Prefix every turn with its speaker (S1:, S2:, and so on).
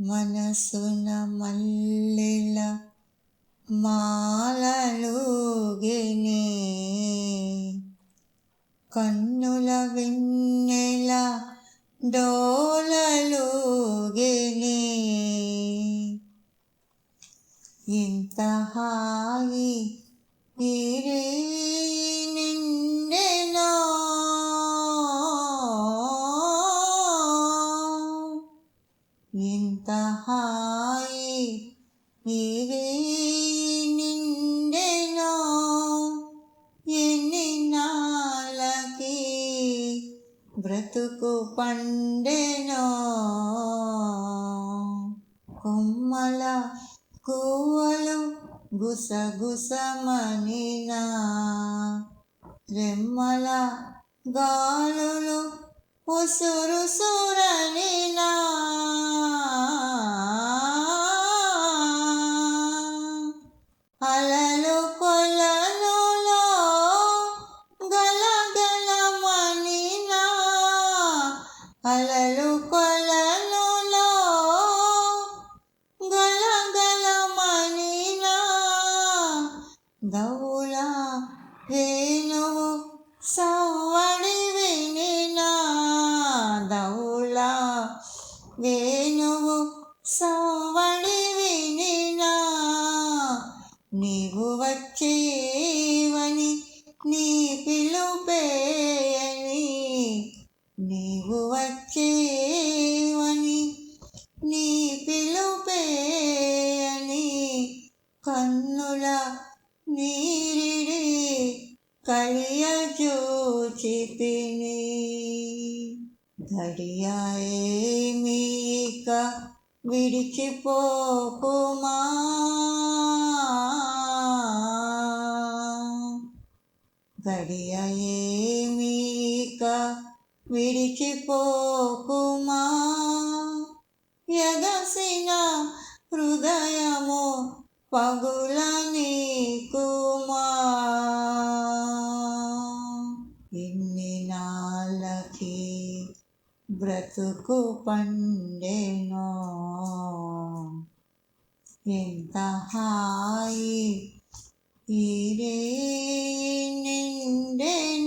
S1: మనసున మల్లెల మాలలుగినే కన్నుల వెన్నెల డోలలుగినే ఎంత హాయి ఎంత హాయి ఇరే నిండెనో? ఎన్ని నాళ్ళకి బ్రతుకు పండెనో? కొమ్మల కూవలు గుసగుసమనినా? రెమ్మల గాలులు ఉసురు సురనినా అలలు కొలనులో గలగలమనినా దౌల వేణు సవ్వడి వినినా దౌల వేణు సవ్వడి వినినా నీవు వచ్చేవని నీ పిలుపే నీవు వచ్చేవని నీ పిలుపే అని కన్నుల నీరిడి కలియ చూచితిని గడియాయేమీక విడిచిపోకుమా? గడియాయేమీక విడిచిపోకుమా? ఎగసిన హృదయము పగుల నీకుమా? ఎన్ని నాళ్ళకి బ్రతుకు పండెనో? ఎంత హాయి నిండే